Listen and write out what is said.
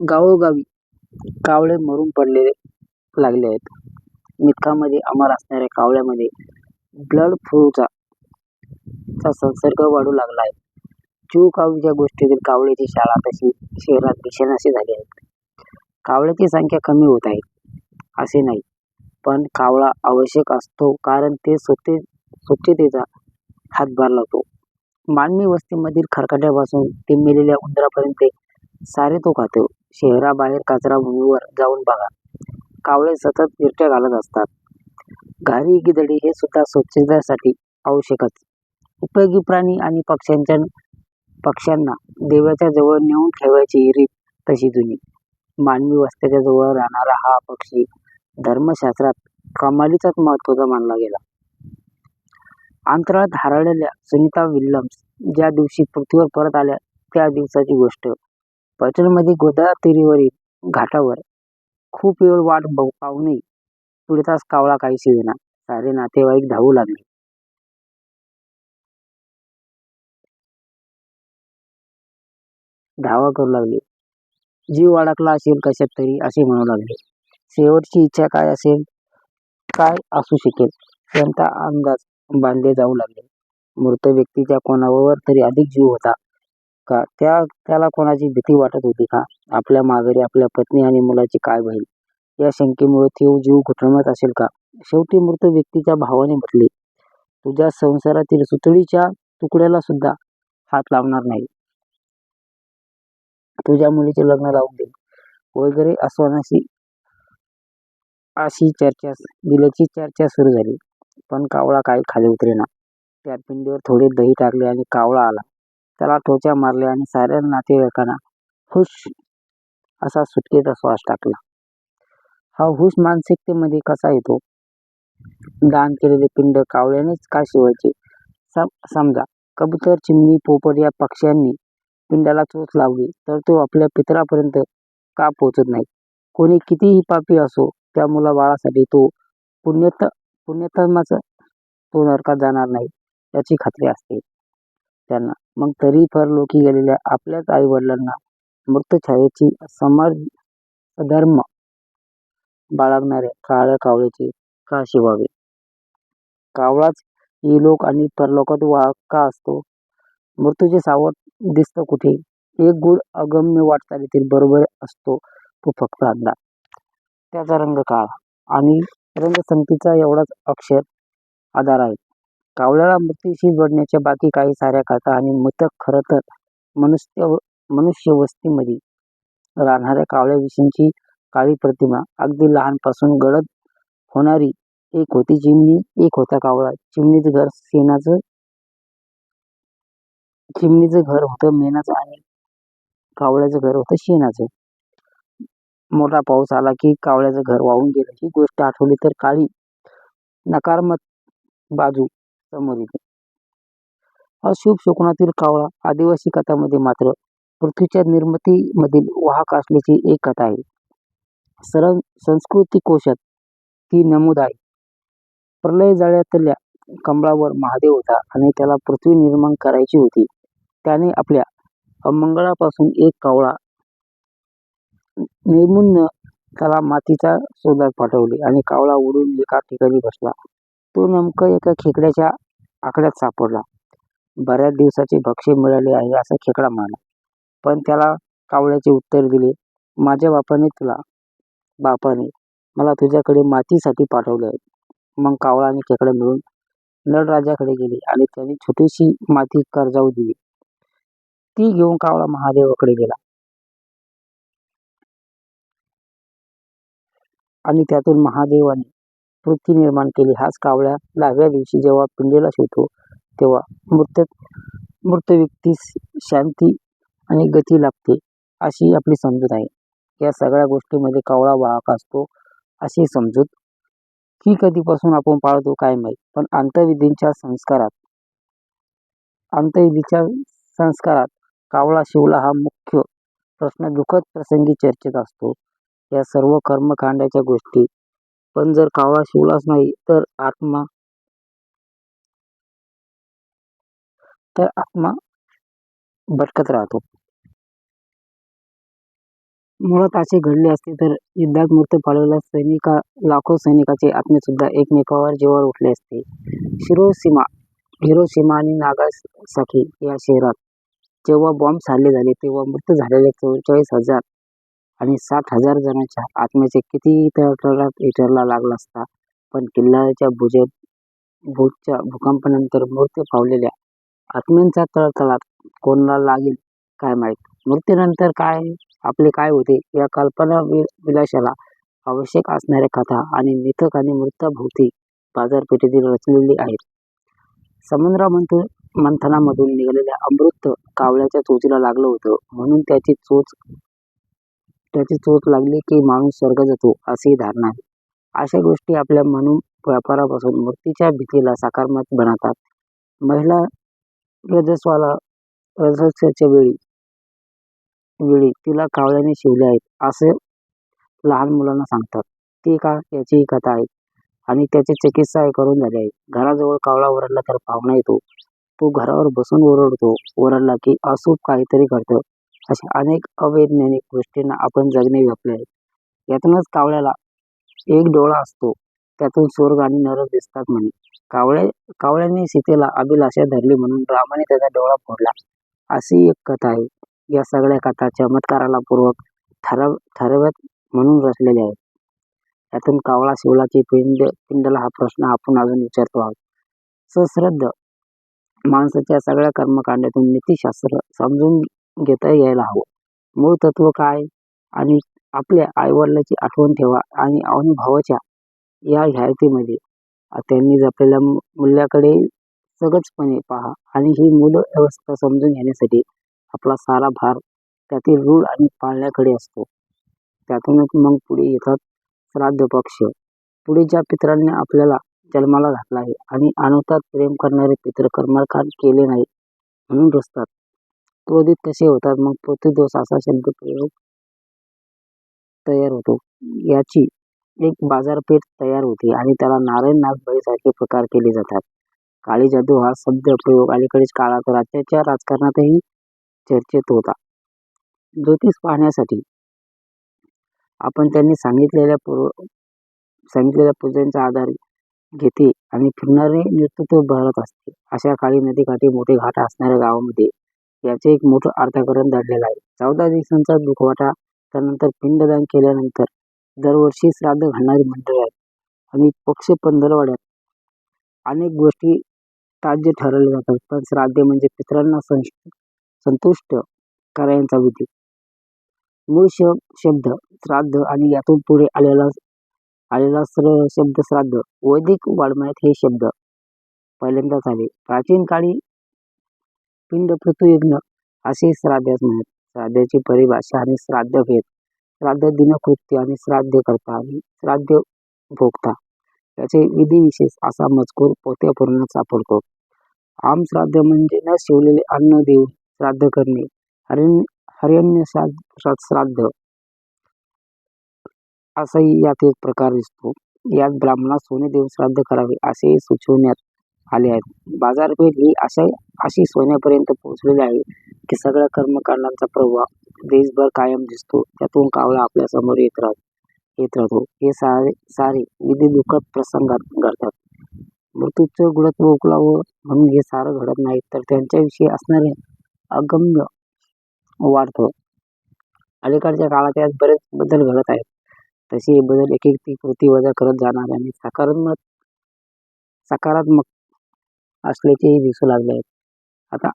गावोगावी कावळे मरून पडलेले लागले आहेत. मिथकामध्ये अमर असणाऱ्या कावळ्यामध्ये ब्लड फ्लूचा चा संसर्ग वाढू लागला आहे. जीव कावू ज्या गोष्टीतील कावळ्याची शाळा तशी शहरात दिसेनाशी झाली आहे कावळ्याची संख्या कमी होत आहे असे नाही, पण कावळा आवश्यक असतो कारण ते स्वच्छ स्वच्छतेचा हातभार लावतो. मानवी वस्तीमधील खरकट्यापासून ते मेलेल्या उंदरापर्यंत सारे तो खातो. शहराबाहेर कचराभुमीवर जाऊन बघा, कावळे सतत घिरट्या घालत असतात. घारी, गिदडी हे सुद्धा स्वच्छतेसाठी आवश्यकच. उपयोगी प्राणी आणि पक्ष्यांच्या पक्ष्यांना देवाच्या जवळ नेऊन ठेवायची रीत तशी जुनी. मानवी वस्त्याच्या जवळ राहणारा हा पक्षी धर्मशास्त्रात कमालीचाच महत्त्वाचा मानला गेला. अंतराळात हरळलेल्या सुनीता विल्यम्स ज्या दिवशी पृथ्वीवर परत आल्या त्या दिवसाची गोष्ट. पर्यटनमध्ये गोदावरीवरील घाटावर खूप वेळ वाट पाहूनही पीडितास कावळा काही होईना. सारे नातेवाईक धावू लागले. धावा करू लागले. जीव अडकला असेल कशात तरी असे म्हणू लागले. शेवटची इच्छा काय असेल, काय असू शकेल त्यांचा अंदाज बांधले जाऊ लागले. मृत व्यक्तीच्या कोणावर तरी अधिक जीव होता का? त्या त्याला कोणाची भीती वाटत होती का? आपल्या माघारी आपल्या पत्नी आणि मुलाची काय होईल या शंकेमुळे तो जीव घुटमत असेल का? शेवटी मृत व्यक्तीच्या भावाने म्हटले, तुझ्या संसारातील सुतळीच्या तुकड्याला सुद्धा हात लावणार नाही. तुझ्या मुलीचे लग्न लावून दे वगैरे अशी चर्चा दिल्याची चर्चा सुरू झाली. पण कावळा काही खाली उतरेना. त्या पिंडीवर थोडे दही टाकले आणि कावळा आला. त्याला टोचा मारल्या आणि साऱ्या नातेवाईकांना हुश असा सुटकेचा श्वास टाकला. हा हुश मानसिकतेमध्ये कसा येतो? दान केलेले पिंड कावळ्यानेच का शिवायचे? समजा कबूतर, चिमणी, पोपट या पक्ष्यांनी पिंडाला चोच लावली तर तो आपल्या पितरापर्यंत का पोहोचत नाही? कोणी कितीही पापी असो त्या मुलाबाळासाठी तो पुण्यत पुण्यतमाचा तो नरकात जाणार नाही याची खात्री असते त्यांना. मग तरी फार परलोकी गेलेल्या आपल्याच आई आईवडिलांना मृतछायेची समाजधर्म बाळगणाऱ्या काळ्या कावळ्याचे का शिवावे? कावळाच इहलोक आणि परलोकात वा का असतो? मृत्यूचे सावट दिसतं कुठे? एक गूढ अगम्य वाटचालीतील बरोबर असतो तो फक्त अंधार. त्याचा रंग काळा आणि रंगसंगतीचा एवढाच अक्षर आधार आहे कावळ्याला मृत्यूशी जोडण्याच्या बाकी काही साऱ्या कथा आणि मृतक खरं तर मनुष्य मनुष्यवस्तीमध्ये राहणाऱ्या कावळ्याविषयीची काळी प्रतिमा. अगदी लहानपासून गडद होणारी. एक होती चिमणी, एक होता कावळा. चिमणीचं घर होतं मेणाचं आणि कावळ्याचं घर होतं शेणाचं. मोठा पाऊस आला की कावळ्याचं घर वाहून गेलं ही गोष्ट आठवली तर काळी नकारात्मक बाजू समोर येते. अशुभ शकुनातील कावळा आदिवासी कथामध्ये मात्र पृथ्वीच्या निर्मितीमधील वाहक असल्याची एक कथा आहे. सर संस्कृती कोशात ती नमूद आहे. प्रलय जाळ्यातल्या कमळावर महादेव होता आणि त्याला पृथ्वी निर्माण करायची होती. त्याने आपल्या अमंगळापासून एक कावळा निर्मून त्याला मातीच्या शोधात पाठवले आणि कावळा उडून एका ठिकाणी बसला. तो नेमकं एका खेकड्याच्या आकड्यात सापडला. बऱ्याच दिवसाचे भक्ष्य मिळाले आहे असा खेकडा म्हणाला. पण त्याला कावळ्याचे उत्तर दिले, माझ्या बापाने तुला बापाने मला तुझ्याकडे मातीसाठी पाठवले आहे. मग कावळा आणि खेकडा मिळून नळराजाकडे गेले आणि त्याने छोटीशी माती कर्जाऊ दिली. ती घेऊन कावळा महादेवाकडे गेला. आणि त्यातून महादेवाने पृथ्वी निर्माण केली. हाच कावळ्या दहाव्या दिवशी जेव्हा पिंडीला शिवतो तेव्हा मृत व्यक्तीस शांती आणि गती लागते अशी आपली समजूत आहे. या सगळ्या गोष्टीमध्ये कावळा वाहक असतो अशी समजूत. ही कधीपासून आपण पाळतो काय माहीत, पण अंतविधींच्या संस्कारात कावळा शिवला हा मुख्य प्रश्न दुःखद प्रसंगी चर्चेत असतो. या सर्व कर्मकांडाच्या गोष्टी. पण जर कावळा शिवलाच नाही तर आत्मा तर आत्मा भटकत राहतो. मुळात असे घडले असते तर युद्धात मृत्यू पाळलेल्या सैनिका लाखो सैनिकांचे आत्मेसुद्धा एकमेकावर जीवावर उठले असते. शिरोसीमा हिरोसीमा आणि नागासाकी या शहरात जेव्हा बॉम्ब बॉम्बस्फोट झाले तेव्हा मृत्यू झालेले चव्वेचाळीस हजार आणि सात हजार जणांच्या आत्म्याचे किती तळतळाट इटरला लागला असता पण किल्ल्याच्या भुजच्या भूकंपानंतर मृत्यू पावलेल्या आत्म्यांचा तळतळाट कोणाला लागेल काय माहीत? मृत्यूनंतर काय आपले काय होते या कल्पना कल्पनाविलासाला आवश्यक असणाऱ्या कथा आणि मिथक आणि मृताभोवती बाजारपेठेतील रचलेली आहेत. समुद्रामंथ मंथनामधून निघालेल्या अमृत कावळ्याच्या चोचीला लागलं होतं म्हणून त्याची चोच त्याची चोट लागली की माणूस स्वर्ग जातो अशी धारणा आहे. अशा गोष्टी आपल्या मनोव्यापारापासून मूर्तीच्या भीतीला सकारात्मक बनवतात. महिला रजस्वाला रजस्वाच्या वेळी वेळी तिला कावळ्याने शिवले आहेत असं लहान मुलांना सांगतात. ती का याचीही कथा आहे आणि त्याची चिकित्साही करून झाली आहे. घराजवळ कावळा ओरडला तर पाहुणा येतो. तो घरावर बसून ओरडतो. ओरडला की असूप काहीतरी घडतं. अशा अनेक अवैज्ञानिक गोष्टींना आपण जगणे व्यापले आहे. यातूनच कावळ्याला एक डोळा असतो त्यातून स्वर्ग आणि नरक दिसतात म्हणे. कावळ्याने सीतेला अभिलाषा धरली म्हणून रामाने त्याचा डोळा फोडला अशी एक कथा आहे. या सगळ्या कथा चमत्काराला पूर्वक ठरव ठरवत म्हणून रचलेल्या आहेत. यातून कावळा शिवलाची पिंड पिंडला हा प्रश्न आपण अजून विचारतो आहोत. सश्रद्ध माणसाच्या सगळ्या कर्मकांडातून नीतिशास्त्र समजून घेता यायला हवं. मूळ तत्त्व काय आणि आपल्या आईवडिलाची आठवण ठेवा आणि अनुभवाच्या या हयातीमध्ये त्यांनी जपलेल्या मूल्याकडे सगळंचपणे पहा आणि ही मूल्यवस्था समजून घेण्यासाठी आपला सारा भार त्यातील रूढ आणि पाळण्याकडे असतो. त्यातूनच मग पुढे येतात श्राद्ध पक्ष. पुढे ज्या पित्रांनी आपल्याला जन्माला घातला आहे आणि अनुतात प्रेम करणारे पित्र कर्मकांड केले नाही म्हणून रुसतात, क्रोधित कसे होतात मग पृथ्वीदोष असा शब्दप्रयोग तयार होतो. याची एक बाजारपेठ तयार होते आणि त्याला नारायण नागबळीसारखे प्रकार केले जातात. काळी जादू हा शब्दप्रयोग अलीकडेच काळात राज्याच्या राजकारणातही चर्चेत होता. ज्योतिष पाहण्यासाठी आपण त्यांनी सांगितलेल्या पूर्व सांगितलेल्या पूजांचा आधार घेते आणि फिरणारे नेतृत्व भरत असते. अशा काळी नदीकाठी मोठे घाट असणाऱ्या गावामध्ये याचे एक मोठं अर्थकारण दडलेलं आहे. चौदा दिवसांचा दुखवटा त्यानंतर पिंडदान केल्यानंतर दरवर्षी श्राद्ध घालणारी मंडळी आहेत आणि पक्ष पंधरवाड्यात अनेक गोष्टी ताज्य ठरवल्या जातात पण श्राद्ध म्हणजे पितरांना संतुष्ट करायचा विधी. मूळ शब्द श्राद्ध आणि यातून पुढे आलेला शब्द श्राद्ध. वैदिक वाङ्मयात हे शब्द पहिल्यांदाच आले. प्राचीन काळी पिंड प्रति यज्ञ असे श्राद्धास म्हणत. श्राद्धाची परिभाषा आणि श्राद्ध भेद श्राद्ध दिनकृत्य आणि श्राद्ध करता आणि श्राद्धभोक्ता याचे विधिविशेष असा मजकूर पोथ्यांपुराणात सापडतो. आमश्राद्ध म्हणजे न शिवलेले अन्न देऊन श्राद्ध करणे. हरयज्ञश्राद्ध असाही यात एक प्रकार दिसतो. यात ब्राह्मणास सोने देऊन श्राद्ध करावे असेही सुचवण्यात आले आहेत बाजारपेठ ही अशी सोन्यापर्यंत पोहोचलेली आहे की सगळ्या कर्मकांडांचा प्रवाह देशभर कायम दिसतो. त्यातून कावळा आपल्यासमोर येत राहतो. हे सारे सारे विधी दुःखद प्रसंगात घडतात. मृत्यूचं गुणत्व उकलावं म्हणून हे सारं घडत नाही तर त्यांच्याविषयी असणारे अगम्य वाढतं. अलीकडच्या काळात यात बरेच बदल घडत आहेत. तसे हे बदल एक ती कृती वजा करत जाणार आणि सकारात्मक सकारात्मक असल्याचेही दिसू लागले आहेत. आता